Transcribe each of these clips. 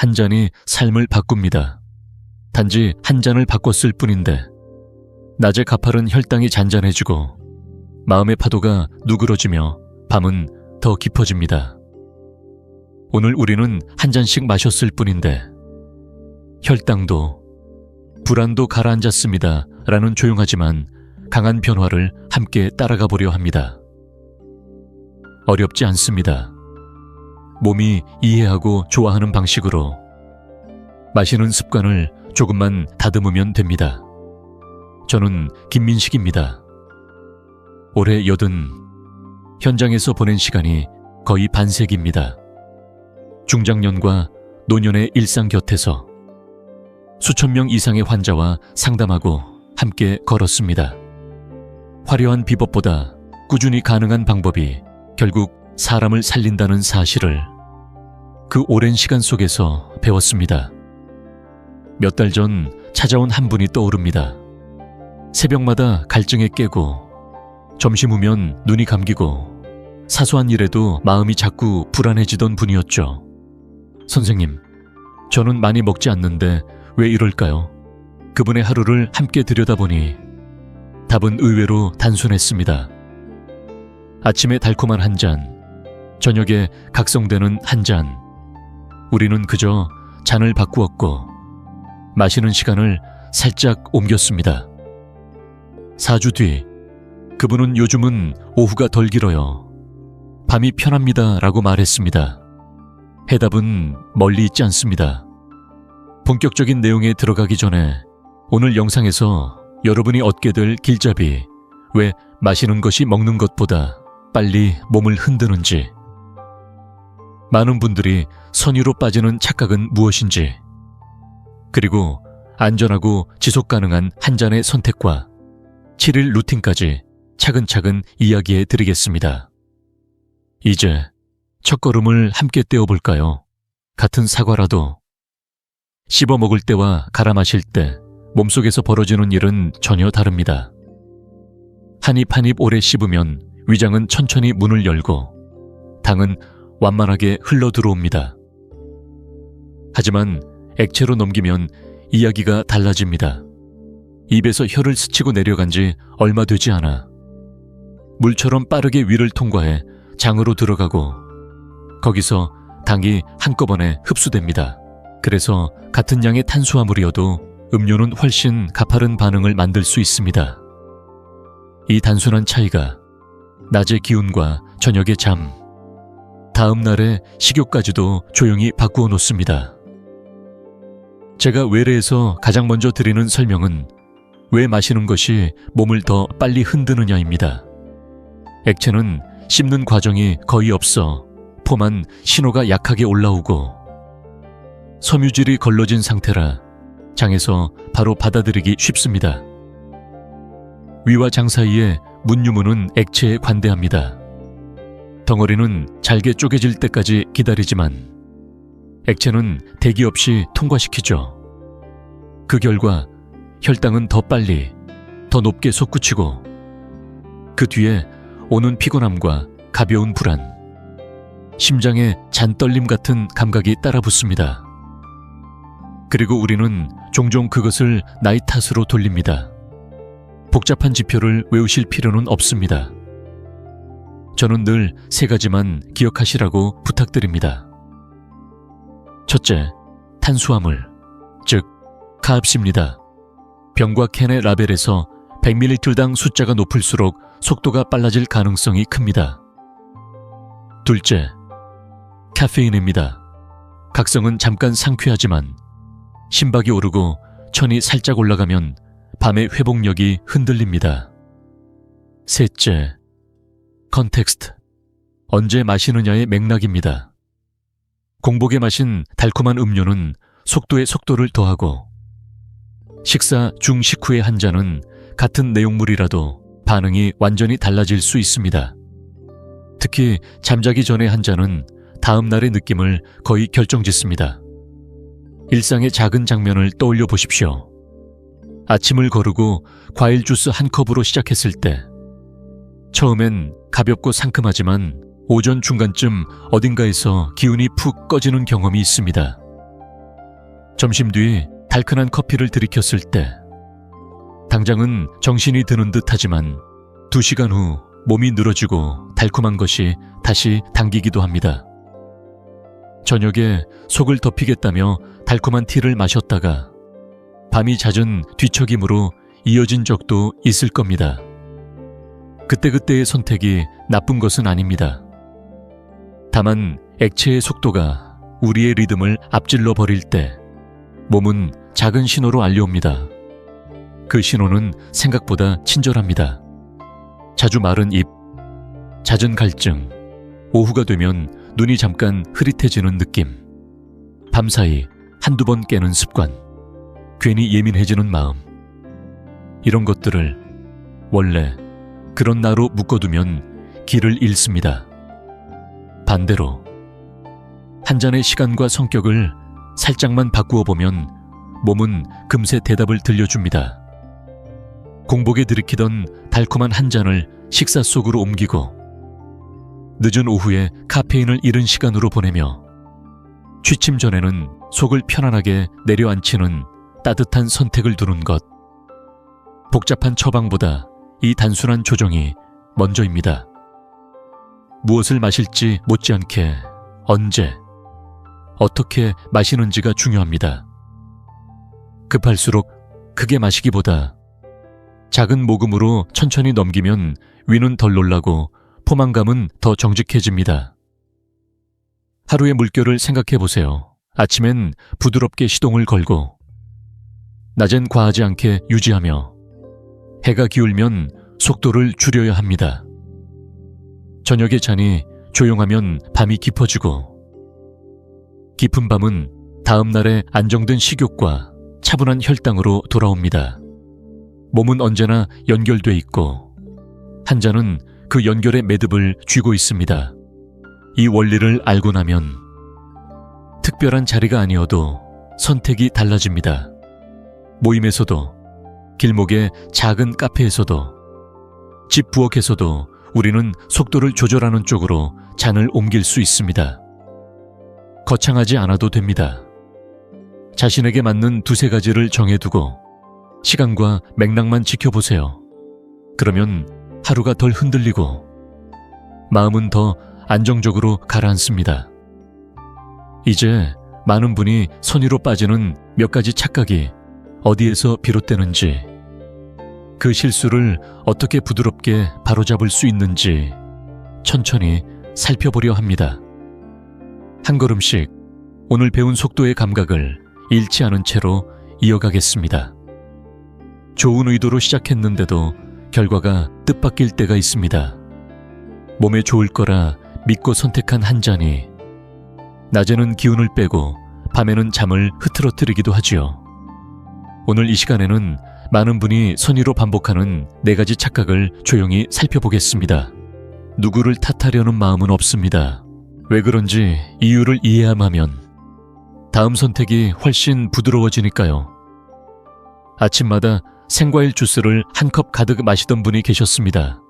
한 잔이 삶을 바꿉니다. 단지 한 잔을 바꿨을 뿐인데 낮에 가파른 혈당이 잔잔해지고 마음의 파도가 누그러지며 밤은 더 깊어집니다. 오늘 우리는 한 잔씩 마셨을 뿐인데 혈당도 불안도 가라앉았습니다. 라는 조용하지만 강한 변화를 함께 따라가 보려 합니다. 어렵지 않습니다. 몸이 이해하고 좋아하는 방식으로 마시는 습관을 조금만 다듬으면 됩니다. 저는 김민식입니다. 올해 여든 현장에서 보낸 시간이 거의 반세기입니다. 중장년과 노년의 일상 곁에서 수천 명 이상의 환자와 상담하고 함께 걸었습니다. 화려한 비법보다 꾸준히 가능한 방법이 결국 사람을 살린다는 사실을 그 오랜 시간 속에서 배웠습니다. 몇 달 전 찾아온 한 분이 떠오릅니다. 새벽마다 갈증에 깨고 점심 후면 눈이 감기고 사소한 일에도 마음이 자꾸 불안해지던 분이었죠. 선생님, 저는 많이 먹지 않는데 왜 이럴까요? 그분의 하루를 함께 들여다보니 답은 의외로 단순했습니다. 아침에 달콤한 한 잔, 저녁에 각성되는 한 잔. 우리는 그저 잔을 바꾸었고 마시는 시간을 살짝 옮겼습니다. 4주 뒤, 그분은 요즘은 오후가 덜 길어요. 밤이 편합니다. 라고 말했습니다. 해답은 멀리 있지 않습니다. 본격적인 내용에 들어가기 전에 오늘 영상에서 여러분이 얻게 될 길잡이, 왜 마시는 것이 먹는 것보다 빨리 몸을 흔드는지, 많은 분들이 선의로 빠지는 착각은 무엇인지, 그리고 안전하고 지속 가능한 한 잔의 선택과 7일 루틴까지 차근차근 이야기해 드리겠습니다. 이제 첫 걸음을 함께 떼어볼까요? 같은 사과라도 씹어 먹을 때와 갈아 마실 때 몸속에서 벌어지는 일은 전혀 다릅니다. 한 입 한 입 오래 씹으면 위장은 천천히 문을 열고 당은 완만하게 흘러 들어옵니다. 하지만 액체로 넘기면 이야기가 달라집니다. 입에서 혀를 스치고 내려간 지 얼마 되지 않아 물처럼 빠르게 위를 통과해 장으로 들어가고 거기서 당이 한꺼번에 흡수됩니다. 그래서 같은 양의 탄수화물이어도 음료는 훨씬 가파른 반응을 만들 수 있습니다. 이 단순한 차이가 낮의 기운과 저녁의 잠, 다음 날의 식욕까지도 조용히 바꾸어 놓습니다. 제가 외래에서 가장 먼저 드리는 설명은 왜 마시는 것이 몸을 더 빨리 흔드느냐입니다. 액체는 씹는 과정이 거의 없어 폼한 신호가 약하게 올라오고 섬유질이 걸러진 상태라 장에서 바로 받아들이기 쉽습니다. 위와 장 사이에 문유무는 액체에 관대합니다. 덩어리는 잘게 쪼개질 때까지 기다리지만 액체는 대기 없이 통과시키죠. 그 결과 혈당은 더 빨리, 더 높게 솟구치고 그 뒤에 오는 피곤함과 가벼운 불안, 심장에 잔떨림 같은 감각이 따라 붙습니다. 그리고 우리는 종종 그것을 나이 탓으로 돌립니다. 복잡한 지표를 외우실 필요는 없습니다. 저는 늘 세 가지만 기억하시라고 부탁드립니다. 첫째, 탄수화물, 즉, 카흡입니다. 병과 캔의 라벨에서 100ml당 숫자가 높을수록 속도가 빨라질 가능성이 큽니다. 둘째, 카페인입니다. 각성은 잠깐 상쾌하지만 심박이 오르고 천이 살짝 올라가면 밤의 회복력이 흔들립니다. 셋째, 컨텍스트. 언제 마시느냐의 맥락입니다. 공복에 마신 달콤한 음료는 속도에 속도를 더하고 식사 중 식후의 한 잔은 같은 내용물이라도 반응이 완전히 달라질 수 있습니다. 특히 잠자기 전에 한 잔은 다음 날의 느낌을 거의 결정짓습니다. 일상의 작은 장면을 떠올려 보십시오. 아침을 거르고 과일 주스 한 컵으로 시작했을 때 처음엔 가볍고 상큼하지만 오전 중간쯤 어딘가에서 기운이 푹 꺼지는 경험이 있습니다. 점심 뒤 달큰한 커피를 들이켰을 때 당장은 정신이 드는 듯 하지만 두 시간 후 몸이 늘어지고 달콤한 것이 다시 당기기도 합니다. 저녁에 속을 덮이겠다며 달콤한 티를 마셨다가 밤이 잦은 뒤척임으로 이어진 적도 있을 겁니다. 그때그때의 선택이 나쁜 것은 아닙니다. 다만 액체의 속도가 우리의 리듬을 앞질러 버릴 때 몸은 작은 신호로 알려옵니다. 그 신호는 생각보다 친절합니다. 자주 마른 입, 잦은 갈증, 오후가 되면 눈이 잠깐 흐릿해지는 느낌, 밤사이 한두 번 깨는 습관, 괜히 예민해지는 마음. 이런 것들을 원래 그런 나로 묶어두면 길을 잃습니다. 반대로 한 잔의 시간과 성격을 살짝만 바꾸어 보면 몸은 금세 대답을 들려줍니다. 공복에 들이키던 달콤한 한 잔을 식사 속으로 옮기고 늦은 오후에 카페인을 잃은 시간으로 보내며 취침 전에는 속을 편안하게 내려앉히는 따뜻한 선택을 두는 것. 복잡한 처방보다 이 단순한 조정이 먼저입니다. 무엇을 마실지 못지않게 언제, 어떻게 마시는지가 중요합니다. 급할수록 크게 마시기보다 작은 모금으로 천천히 넘기면 위는 덜 놀라고 포만감은 더 정직해집니다. 하루의 물결을 생각해 보세요. 아침엔 부드럽게 시동을 걸고, 낮엔 과하지 않게 유지하며, 해가 기울면 속도를 줄여야 합니다. 저녁에 잔이 조용하면 밤이 깊어지고, 깊은 밤은 다음 날의 안정된 식욕과 차분한 혈당으로 돌아옵니다. 몸은 언제나 연결돼 있고, 한 잔은 그 연결의 매듭을 쥐고 있습니다. 이 원리를 알고 나면 특별한 자리가 아니어도 선택이 달라집니다. 모임에서도, 길목의 작은 카페에서도, 집 부엌에서도 우리는 속도를 조절하는 쪽으로 잔을 옮길 수 있습니다. 거창하지 않아도 됩니다. 자신에게 맞는 두세 가지를 정해두고 시간과 맥락만 지켜보세요. 그러면 하루가 덜 흔들리고 마음은 더 안정적으로 가라앉습니다. 이제 많은 분이 선의로 빠지는 몇 가지 착각이 어디에서 비롯되는지 그 실수를 어떻게 부드럽게 바로잡을 수 있는지 천천히 살펴보려 합니다. 한 걸음씩 오늘 배운 속도의 감각을 잃지 않은 채로 이어가겠습니다. 좋은 의도로 시작했는데도 결과가 뜻밖일 때가 있습니다. 몸에 좋을 거라 믿고 선택한 한 잔이 낮에는 기운을 빼고 밤에는 잠을 흐트러뜨리기도 하지요. 오늘 이 시간에는 많은 분이 선의로 반복하는 네 가지 착각을 조용히 살펴보겠습니다. 누구를 탓하려는 마음은 없습니다. 왜 그런지 이유를 이해함하면 다음 선택이 훨씬 부드러워지니까요. 아침마다 생과일 주스를 한 컵 가득 마시던 분이 계셨습니다.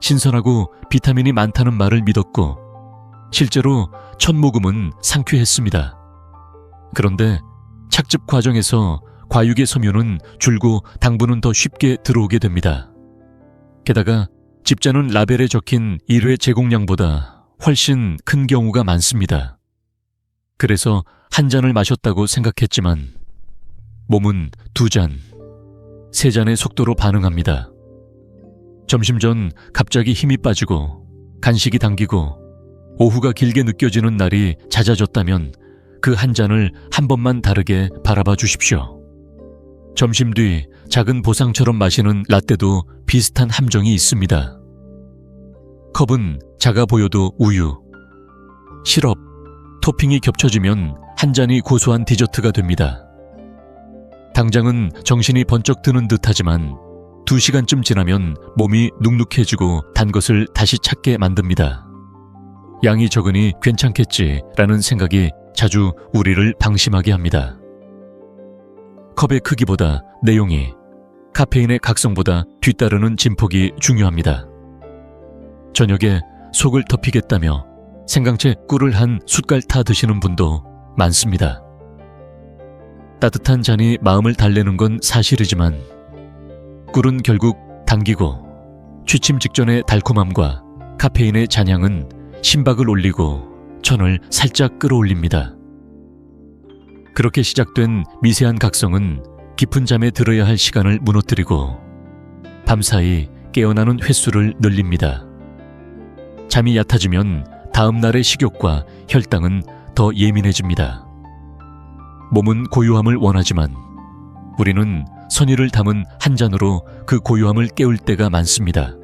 신선하고 비타민이 많다는 말을 믿었고, 실제로 첫 모금은 상쾌했습니다. 그런데 착즙 과정에서 과육의 섬유는 줄고 당분은 더 쉽게 들어오게 됩니다. 게다가 집자는 라벨에 적힌 1회 제공량보다 훨씬 큰 경우가 많습니다. 그래서 한 잔을 마셨다고 생각했지만 몸은 두 잔, 세 잔의 속도로 반응합니다. 점심 전 갑자기 힘이 빠지고 간식이 당기고 오후가 길게 느껴지는 날이 잦아졌다면 그 한 잔을 한 번만 다르게 바라봐 주십시오. 점심 뒤 작은 보상처럼 마시는 라떼도 비슷한 함정이 있습니다. 컵은 작아 보여도 우유, 시럽, 토핑이 겹쳐지면 한 잔이 고소한 디저트가 됩니다. 당장은 정신이 번쩍 드는 듯 하지만 두 시간쯤 지나면 몸이 눅눅해지고 단 것을 다시 찾게 만듭니다. 양이 적으니 괜찮겠지라는 생각이 자주 우리를 방심하게 합니다. 컵의 크기보다 내용이, 카페인의 각성보다 뒤따르는 진폭이 중요합니다. 저녁에 속을 덮이겠다며 생강채 꿀을 한 숟갈 타 드시는 분도 많습니다. 따뜻한 잔이 마음을 달래는 건 사실이지만 꿀은 결국 당기고 취침 직전의 달콤함과 카페인의 잔향은 심박을 올리고 천을 살짝 끌어올립니다. 그렇게 시작된 미세한 각성은 깊은 잠에 들어야 할 시간을 무너뜨리고 밤사이 깨어나는 횟수를 늘립니다. 잠이 얕아지면 다음 날의 식욕과 혈당은 더 예민해집니다. 몸은 고요함을 원하지만 우리는 선의를 담은 한 잔으로 그 고요함을 깨울 때가 많습니다.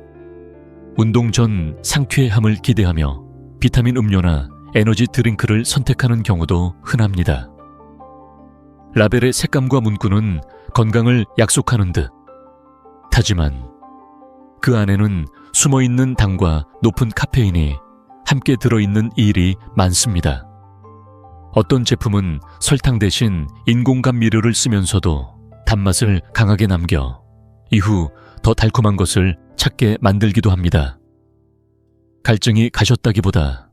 운동 전 상쾌함을 기대하며 비타민 음료나 에너지 드링크를 선택하는 경우도 흔합니다. 라벨의 색감과 문구는 건강을 약속하는 듯. 하지만 그 안에는 숨어 있는 당과 높은 카페인이 함께 들어있는 일이 많습니다. 어떤 제품은 설탕 대신 인공감 미료를 쓰면서도 단맛을 강하게 남겨 이후 더 달콤한 것을 찾게 만들기도 합니다. 갈증이 가셨다기보다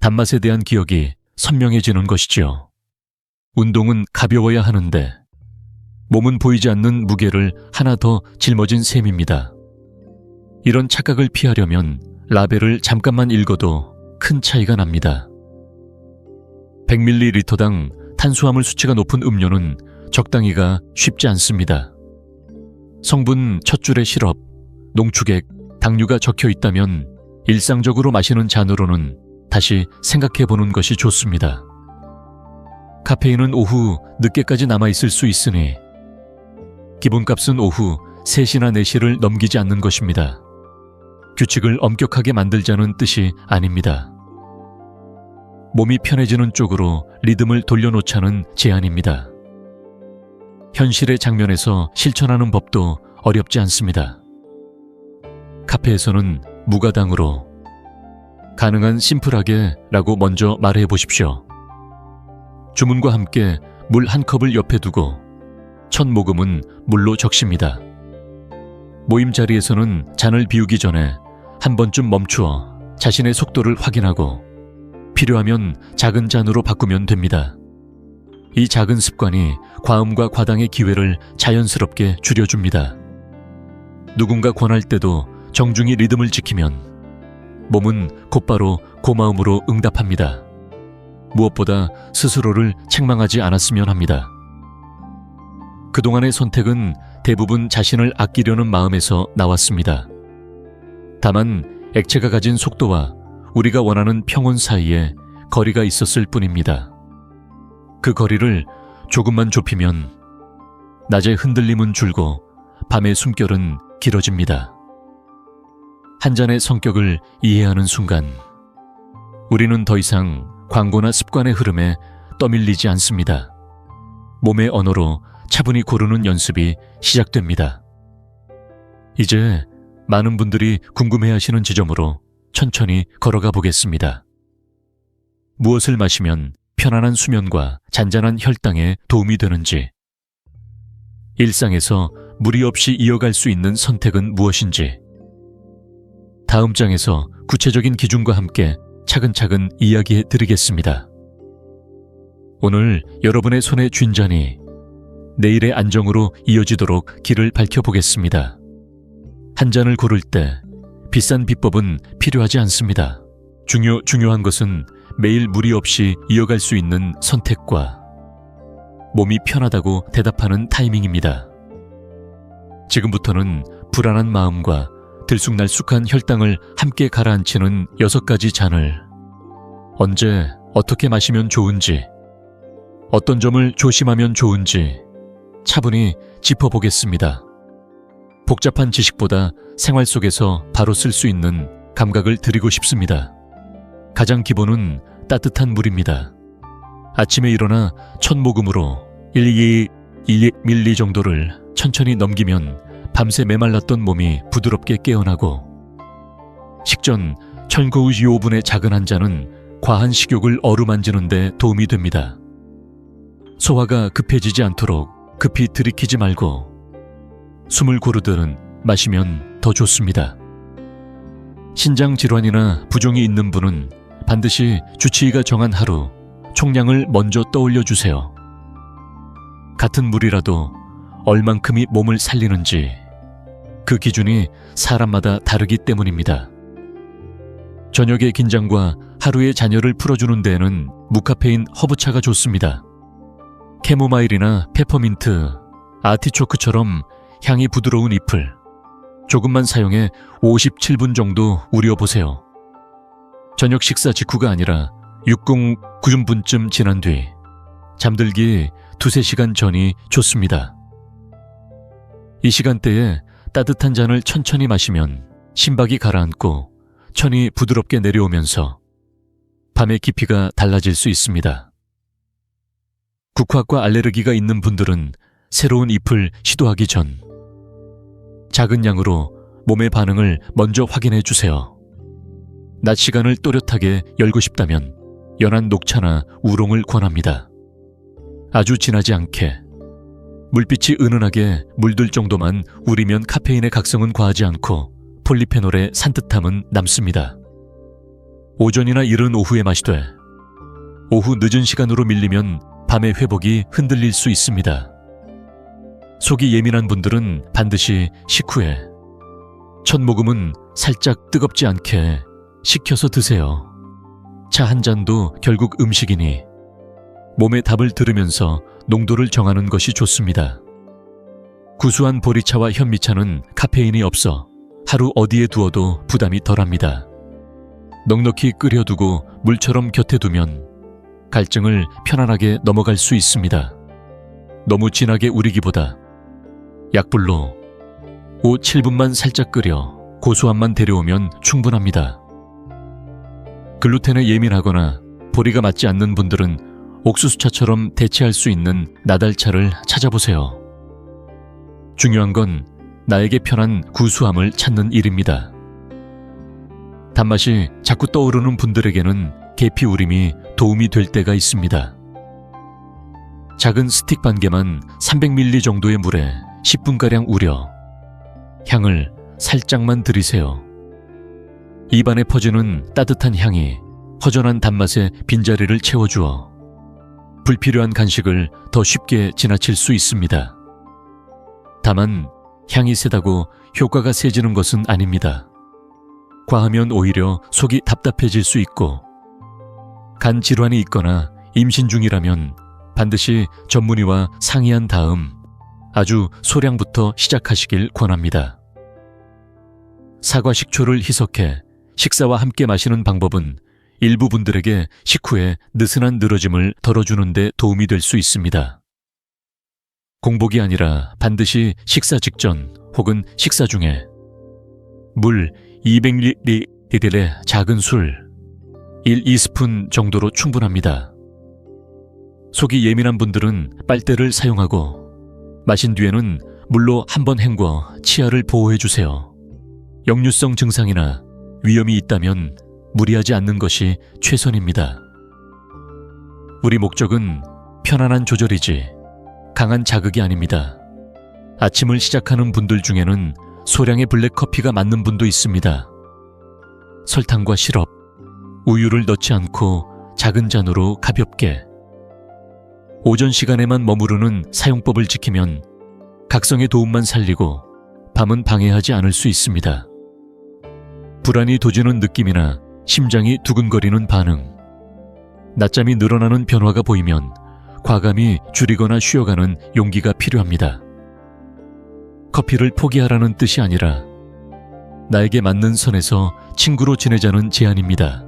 단맛에 대한 기억이 선명해지는 것이지요. 운동은 가벼워야 하는데 몸은 보이지 않는 무게를 하나 더 짊어진 셈입니다. 이런 착각을 피하려면 라벨을 잠깐만 읽어도 큰 차이가 납니다. 100ml당 탄수화물 수치가 높은 음료는 적당히가 쉽지 않습니다. 성분 첫 줄에 시럽, 농축액, 당류가 적혀 있다면 일상적으로 마시는 잔으로는 다시 생각해 보는 것이 좋습니다. 카페인은 오후 늦게까지 남아있을 수 있으니 기본값은 오후 3시나 4시를 넘기지 않는 것입니다. 규칙을 엄격하게 만들자는 뜻이 아닙니다. 몸이 편해지는 쪽으로 리듬을 돌려놓자는 제안입니다. 현실의 장면에서 실천하는 법도 어렵지 않습니다. 카페에서는 무가당으로 가능한 심플하게 라고 먼저 말해 보십시오. 주문과 함께 물 한 컵을 옆에 두고 첫 모금은 물로 적십니다. 모임 자리에서는 잔을 비우기 전에 한 번쯤 멈추어 자신의 속도를 확인하고 필요하면 작은 잔으로 바꾸면 됩니다. 이 작은 습관이 과음과 과당의 기회를 자연스럽게 줄여줍니다. 누군가 권할 때도 정중히 리듬을 지키면 몸은 곧바로 고마움으로 응답합니다. 무엇보다 스스로를 책망하지 않았으면 합니다. 그동안의 선택은 대부분 자신을 아끼려는 마음에서 나왔습니다. 다만 액체가 가진 속도와 우리가 원하는 평온 사이에 거리가 있었을 뿐입니다. 그 거리를 조금만 좁히면 낮의 흔들림은 줄고 밤의 숨결은 길어집니다. 한 잔의 성격을 이해하는 순간 우리는 더 이상 광고나 습관의 흐름에 떠밀리지 않습니다. 몸의 언어로 차분히 고르는 연습이 시작됩니다. 이제 많은 분들이 궁금해 하시는 지점으로 천천히 걸어가 보겠습니다. 무엇을 마시면 편안한 수면과 잔잔한 혈당에 도움이 되는지, 일상에서 무리 없이 이어갈 수 있는 선택은 무엇인지, 다음 장에서 구체적인 기준과 함께 차근차근 이야기해 드리겠습니다. 오늘 여러분의 손에 쥔 잔이 내일의 안정으로 이어지도록 길을 밝혀보겠습니다. 한 잔을 고를 때 비싼 비법은 필요하지 않습니다. 중요, 중요한 것은 매일 무리 없이 이어갈 수 있는 선택과 몸이 편하다고 대답하는 타이밍입니다. 지금부터는 불안한 마음과 들쑥날쑥한 혈당을 함께 가라앉히는 여섯 가지 잔을 언제 어떻게 마시면 좋은지 어떤 점을 조심하면 좋은지 차분히 짚어보겠습니다. 복잡한 지식보다 생활 속에서 바로 쓸 수 있는 감각을 드리고 싶습니다. 가장 기본은 따뜻한 물입니다. 아침에 일어나 첫 모금으로 1, 2, 1 밀리 정도를 천천히 넘기면 밤새 메말랐던 몸이 부드럽게 깨어나고 식전 철거후 5분의 작은 한 잔은 과한 식욕을 어루만지는 데 도움이 됩니다. 소화가 급해지지 않도록 급히 들이키지 말고 숨을 고르듯 마시면 더 좋습니다. 신장 질환이나 부종이 있는 분은 반드시 주치의가 정한 하루 총량을 먼저 떠올려 주세요. 같은 물이라도 얼만큼이 몸을 살리는지 그 기준이 사람마다 다르기 때문입니다. 저녁의 긴장과 하루의 잔여를 풀어주는 데에는 무카페인 허브차가 좋습니다. 캐모마일이나 페퍼민트, 아티초크처럼 향이 부드러운 잎을 조금만 사용해 57분 정도 우려보세요. 저녁 식사 직후가 아니라 60, 90분쯤 지난 뒤 잠들기 두세 시간 전이 좋습니다. 이 시간대에 따뜻한 잔을 천천히 마시면 심박이 가라앉고 천이 부드럽게 내려오면서 밤의 깊이가 달라질 수 있습니다. 국화과 알레르기가 있는 분들은 새로운 잎을 시도하기 전 작은 양으로 몸의 반응을 먼저 확인해 주세요. 낮 시간을 또렷하게 열고 싶다면 연한 녹차나 우롱을 권합니다. 아주 진하지 않게 물빛이 은은하게 물들 정도만 우리면 카페인의 각성은 과하지 않고 폴리페놀의 산뜻함은 남습니다. 오전이나 이른 오후에 마시되 오후 늦은 시간으로 밀리면 밤의 회복이 흔들릴 수 있습니다. 속이 예민한 분들은 반드시 식후에 첫 모금은 살짝 뜨겁지 않게 식혀서 드세요. 차 한 잔도 결국 음식이니 몸의 답을 들으면서 농도를 정하는 것이 좋습니다. 구수한 보리차와 현미차는 카페인이 없어 하루 어디에 두어도 부담이 덜합니다. 넉넉히 끓여두고 물처럼 곁에 두면 갈증을 편안하게 넘어갈 수 있습니다. 너무 진하게 우리기보다 약불로 5, 7분만 살짝 끓여 고소함만 데려오면 충분합니다. 글루텐에 예민하거나 보리가 맞지 않는 분들은 옥수수차처럼 대체할 수 있는 나달차를 찾아보세요. 중요한 건 나에게 편한 구수함을 찾는 일입니다. 단맛이 자꾸 떠오르는 분들에게는 계피 우림이 도움이 될 때가 있습니다. 작은 스틱 반 개만 300ml 정도의 물에 10분가량 우려 향을 살짝만 들이세요. 입안에 퍼지는 따뜻한 향이 허전한 단맛의 빈자리를 채워주어 불필요한 간식을 더 쉽게 지나칠 수 있습니다. 다만 향이 세다고 효과가 세지는 것은 아닙니다. 과하면 오히려 속이 답답해질 수 있고 간 질환이 있거나 임신 중이라면 반드시 전문의와 상의한 다음 아주 소량부터 시작하시길 권합니다. 사과 식초를 희석해 식사와 함께 마시는 방법은 일부 분들에게 식후에 느슨한 늘어짐을 덜어주는 데 도움이 될 수 있습니다. 공복이 아니라 반드시 식사 직전 혹은 식사 중에 물 200ml의 작은 술 1, 2스푼 정도로 충분합니다. 속이 예민한 분들은 빨대를 사용하고 마신 뒤에는 물로 한 번 헹궈 치아를 보호해 주세요. 역류성 증상이나 위험이 있다면 무리하지 않는 것이 최선입니다. 우리 목적은 편안한 조절이지 강한 자극이 아닙니다. 아침을 시작하는 분들 중에는 소량의 블랙커피가 맞는 분도 있습니다. 설탕과 시럽, 우유를 넣지 않고 작은 잔으로 가볍게 오전 시간에만 머무르는 사용법을 지키면 각성의 도움만 살리고 밤은 방해하지 않을 수 있습니다. 불안이 도지는 느낌이나 심장이 두근거리는 반응, 낮잠이 늘어나는 변화가 보이면 과감히 줄이거나 쉬어가는 용기가 필요합니다. 커피를 포기하라는 뜻이 아니라 나에게 맞는 선에서 친구로 지내자는 제안입니다.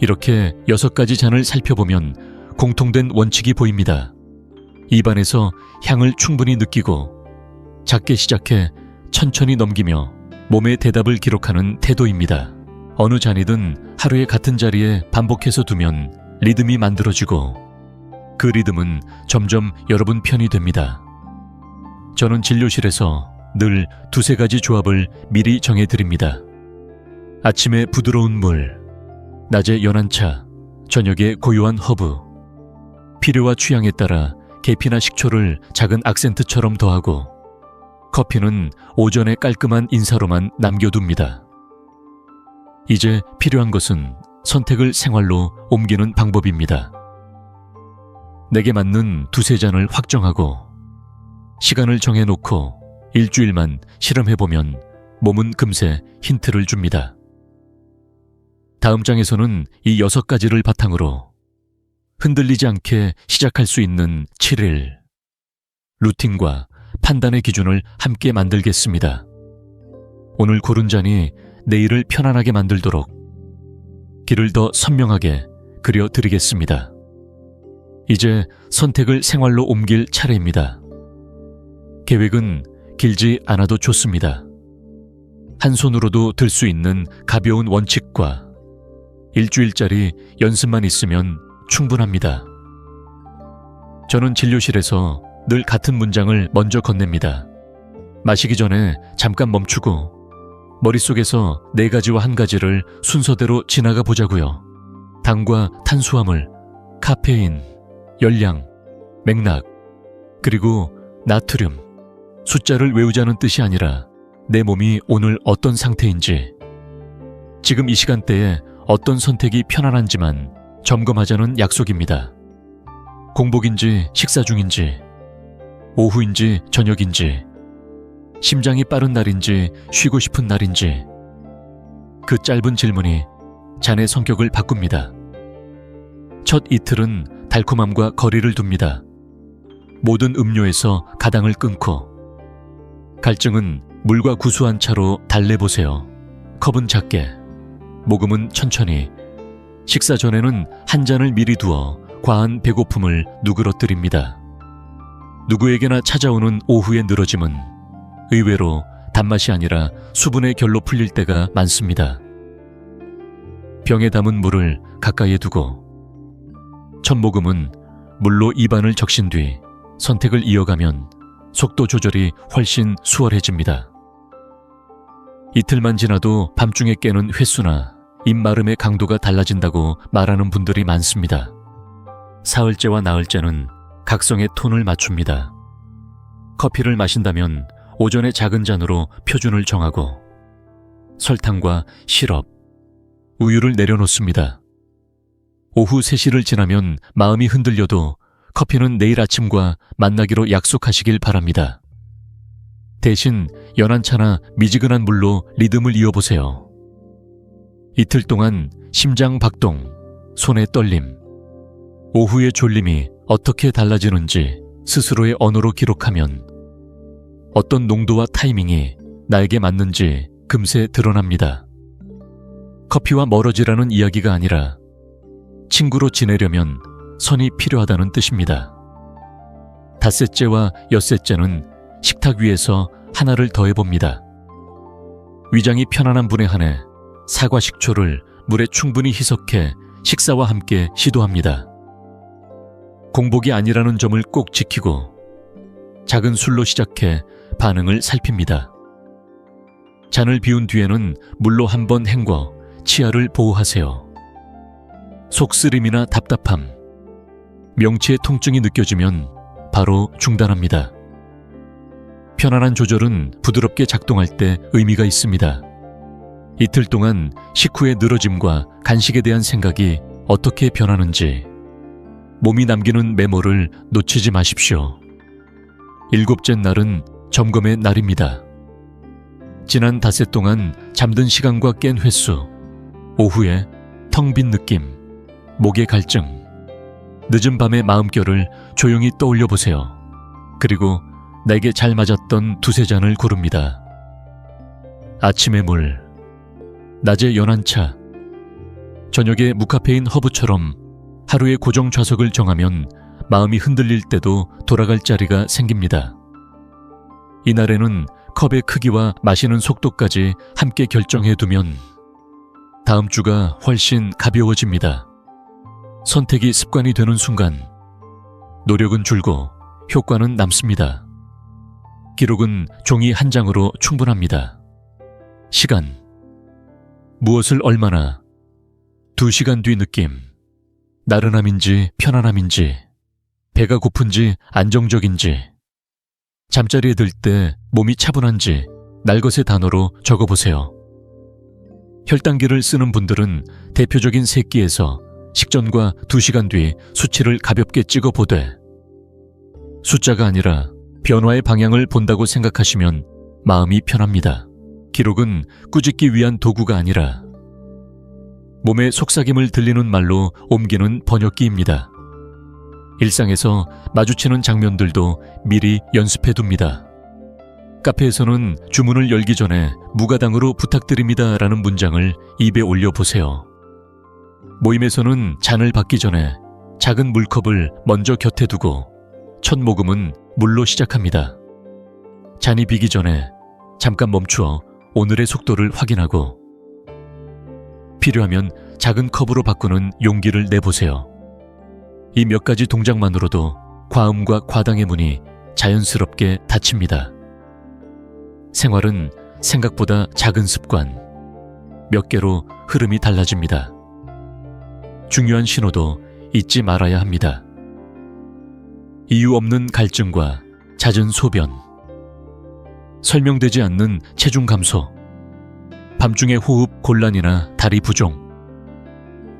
이렇게 여섯 가지 잔을 살펴보면 공통된 원칙이 보입니다. 입안에서 향을 충분히 느끼고 작게 시작해 천천히 넘기며 몸의 대답을 기록하는 태도입니다. 어느 잔이든 하루에 같은 자리에 반복해서 두면 리듬이 만들어지고 그 리듬은 점점 여러분 편이 됩니다. 저는 진료실에서 늘 두세 가지 조합을 미리 정해드립니다. 아침에 부드러운 물, 낮에 연한 차, 저녁에 고요한 허브, 필요와 취향에 따라 계피나 식초를 작은 악센트처럼 더하고 커피는 오전에 깔끔한 인사로만 남겨둡니다. 이제 필요한 것은 선택을 생활로 옮기는 방법입니다. 내게 맞는 두세 잔을 확정하고 시간을 정해놓고 일주일만 실험해보면 몸은 금세 힌트를 줍니다. 다음 장에서는 이 여섯 가지를 바탕으로 흔들리지 않게 시작할 수 있는 7일 루틴과 판단의 기준을 함께 만들겠습니다. 오늘 고른 잔이 내일을 편안하게 만들도록 길을 더 선명하게 그려드리겠습니다. 이제 선택을 생활로 옮길 차례입니다. 계획은 길지 않아도 좋습니다. 한 손으로도 들 수 있는 가벼운 원칙과 일주일짜리 연습만 있으면 충분합니다. 저는 진료실에서 늘 같은 문장을 먼저 건넵니다. 마시기 전에 잠깐 멈추고 머릿속에서 네 가지와 한 가지를 순서대로 지나가 보자고요. 당과 탄수화물, 카페인, 열량, 맥락, 그리고 나트륨. 숫자를 외우자는 뜻이 아니라 내 몸이 오늘 어떤 상태인지, 지금 이 시간대에 어떤 선택이 편안한지만 점검하자는 약속입니다. 공복인지 식사 중인지, 오후인지 저녁인지, 심장이 빠른 날인지 쉬고 싶은 날인지, 그 짧은 질문이 자네 성격을 바꿉니다. 첫 이틀은 달콤함과 거리를 둡니다. 모든 음료에서 가당을 끊고, 갈증은 물과 구수한 차로 달래보세요. 컵은 작게, 모금은 천천히. 식사 전에는 한 잔을 미리 두어 과한 배고픔을 누그러뜨립니다. 누구에게나 찾아오는 오후의 늘어짐은 의외로 단맛이 아니라 수분의 결로 풀릴 때가 많습니다. 병에 담은 물을 가까이에 두고 첫 모금은 물로 입안을 적신 뒤 선택을 이어가면 속도 조절이 훨씬 수월해집니다. 이틀만 지나도 밤중에 깨는 횟수나 입마름의 강도가 달라진다고 말하는 분들이 많습니다. 사흘째와 나흘째는 각성의 톤을 맞춥니다. 커피를 마신다면 오전에 작은 잔으로 표준을 정하고 설탕과 시럽, 우유를 내려놓습니다. 오후 3시를 지나면 마음이 흔들려도 커피는 내일 아침과 만나기로 약속하시길 바랍니다. 대신 연한 차나 미지근한 물로 리듬을 이어보세요. 이틀 동안 심장 박동, 손의 떨림, 오후의 졸림이 어떻게 달라지는지 스스로의 언어로 기록하면 어떤 농도와 타이밍이 나에게 맞는지 금세 드러납니다. 커피와 멀어지라는 이야기가 아니라 친구로 지내려면 선이 필요하다는 뜻입니다. 닷새째와 엿새째는 식탁 위에서 하나를 더해봅니다. 위장이 편안한 분에 한해 사과 식초를 물에 충분히 희석해 식사와 함께 시도합니다. 공복이 아니라는 점을 꼭 지키고 작은 술로 시작해 반응을 살핍니다. 잔을 비운 뒤에는 물로 한번 헹궈 치아를 보호하세요. 속쓰림이나 답답함, 명치의 통증이 느껴지면 바로 중단합니다. 편안한 조절은 부드럽게 작동할 때 의미가 있습니다. 이틀 동안 식후의 늘어짐과 간식에 대한 생각이 어떻게 변하는지 몸이 남기는 메모를 놓치지 마십시오. 일곱째 날은 점검의 날입니다. 지난 닷새 동안 잠든 시간과 깬 횟수, 오후에 텅 빈 느낌, 목의 갈증, 늦은 밤의 마음결을 조용히 떠올려 보세요. 그리고 내게 잘 맞았던 두세 잔을 고릅니다. 아침의 물, 낮에 연한 차, 저녁에 무카페인 허브처럼 하루의 고정 좌석을 정하면 마음이 흔들릴 때도 돌아갈 자리가 생깁니다. 이날에는 컵의 크기와 마시는 속도까지 함께 결정해 두면 다음 주가 훨씬 가벼워집니다. 선택이 습관이 되는 순간 노력은 줄고 효과는 남습니다. 기록은 종이 한 장으로 충분합니다. 시간. 무엇을 얼마나. 두 시간 뒤 느낌. 나른함인지 편안함인지. 배가 고픈지 안정적인지. 잠자리에 들 때 몸이 차분한지 날것의 단어로 적어보세요. 혈당기를 쓰는 분들은 대표적인 세끼에서 식전과 2시간 뒤 수치를 가볍게 찍어 보되 숫자가 아니라 변화의 방향을 본다고 생각하시면 마음이 편합니다. 기록은 꾸짖기 위한 도구가 아니라 몸의 속삭임을 들리는 말로 옮기는 번역기입니다. 일상에서 마주치는 장면들도 미리 연습해 둡니다. 카페에서는 주문을 열기 전에 무가당으로 부탁드립니다 라는 문장을 입에 올려 보세요. 모임에서는 잔을 받기 전에 작은 물컵을 먼저 곁에 두고 첫 모금은 물로 시작합니다. 잔이 비기 전에 잠깐 멈추어 오늘의 속도를 확인하고 필요하면 작은 컵으로 바꾸는 용기를 내보세요. 이 몇 가지 동작만으로도 과음과 과당의 문이 자연스럽게 닫힙니다. 생활은 생각보다 작은 습관, 몇 개로 흐름이 달라집니다. 중요한 신호도 잊지 말아야 합니다. 이유 없는 갈증과 잦은 소변, 설명되지 않는 체중 감소, 밤중의 호흡 곤란이나 다리 부종,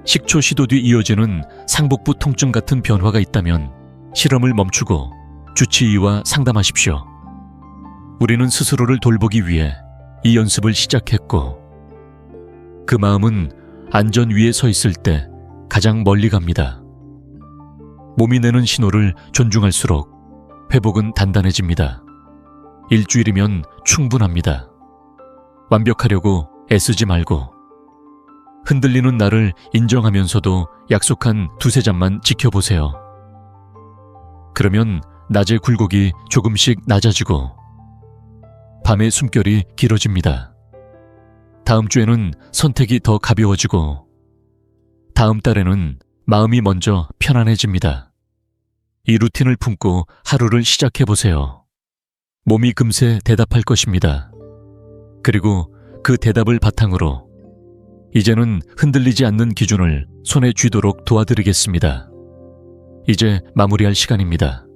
식초 시도 뒤 이어지는 상복부 통증 같은 변화가 있다면 실험을 멈추고 주치의와 상담하십시오. 우리는 스스로를 돌보기 위해 이 연습을 시작했고, 그 마음은 안전 위에 서 있을 때 가장 멀리 갑니다. 몸이 내는 신호를 존중할수록 회복은 단단해집니다. 일주일이면 충분합니다. 완벽하려고 애쓰지 말고 흔들리는 나를 인정하면서도 약속한 두세 잔만 지켜보세요. 그러면 낮의 굴곡이 조금씩 낮아지고 밤의 숨결이 길어집니다. 다음 주에는 선택이 더 가벼워지고 다음 달에는 마음이 먼저 편안해집니다. 이 루틴을 품고 하루를 시작해 보세요. 몸이 금세 대답할 것입니다. 그리고 그 대답을 바탕으로 이제는 흔들리지 않는 기준을 손에 쥐도록 도와드리겠습니다. 이제 마무리할 시간입니다.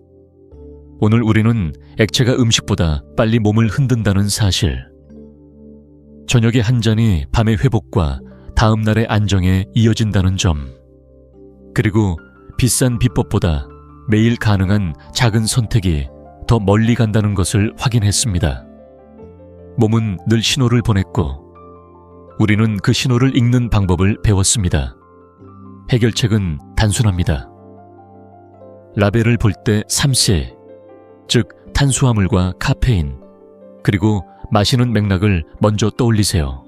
오늘 우리는 액체가 음식보다 빨리 몸을 흔든다는 사실. 저녁의 한 잔이 밤의 회복과 다음 날의 안정에 이어진다는 점. 그리고 비싼 비법보다 매일 가능한 작은 선택이 더 멀리 간다는 것을 확인했습니다. 몸은 늘 신호를 보냈고, 우리는 그 신호를 읽는 방법을 배웠습니다. 해결책은 단순합니다. 라벨을 볼때 3C, 즉 탄수화물과 카페인, 그리고 마시는 맥락을 먼저 떠올리세요.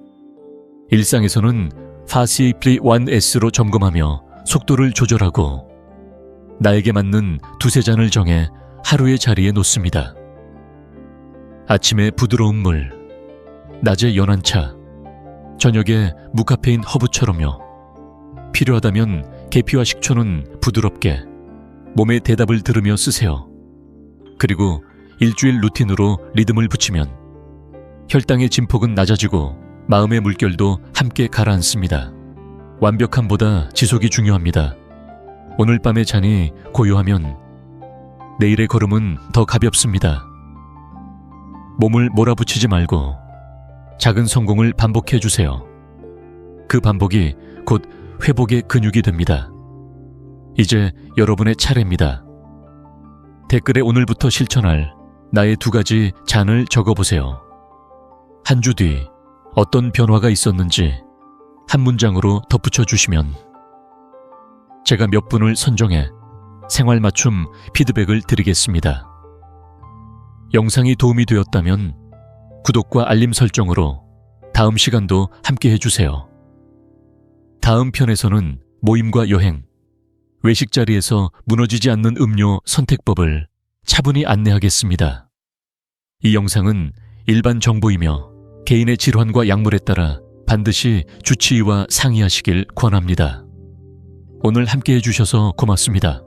일상에서는 파시플리 1S로 점검하며 속도를 조절하고 나에게 맞는 두세 잔을 정해 하루의 자리에 놓습니다. 아침에 부드러운 물, 낮에 연한 차, 저녁에 무카페인 허브처럼요. 필요하다면 계피와 식초는 부드럽게 몸의 대답을 들으며 쓰세요. 그리고 일주일 루틴으로 리듬을 붙이면 혈당의 진폭은 낮아지고 마음의 물결도 함께 가라앉습니다. 완벽함보다 지속이 중요합니다. 오늘 밤의 잔이 고요하면 내일의 걸음은 더 가볍습니다. 몸을 몰아붙이지 말고 작은 성공을 반복해 주세요. 그 반복이 곧 회복의 근육이 됩니다. 이제 여러분의 차례입니다. 댓글에 오늘부터 실천할 나의 두 가지 잔을 적어보세요. 한 주 뒤 어떤 변화가 있었는지 한 문장으로 덧붙여 주시면 제가 몇 분을 선정해 생활 맞춤 피드백을 드리겠습니다. 영상이 도움이 되었다면 구독과 알림 설정으로 다음 시간도 함께 해주세요. 다음 편에서는 모임과 여행, 외식 자리에서 무너지지 않는 음료 선택법을 차분히 안내하겠습니다. 이 영상은 일반 정보이며 개인의 질환과 약물에 따라 반드시 주치의와 상의하시길 권합니다. 오늘 함께 해주셔서 고맙습니다.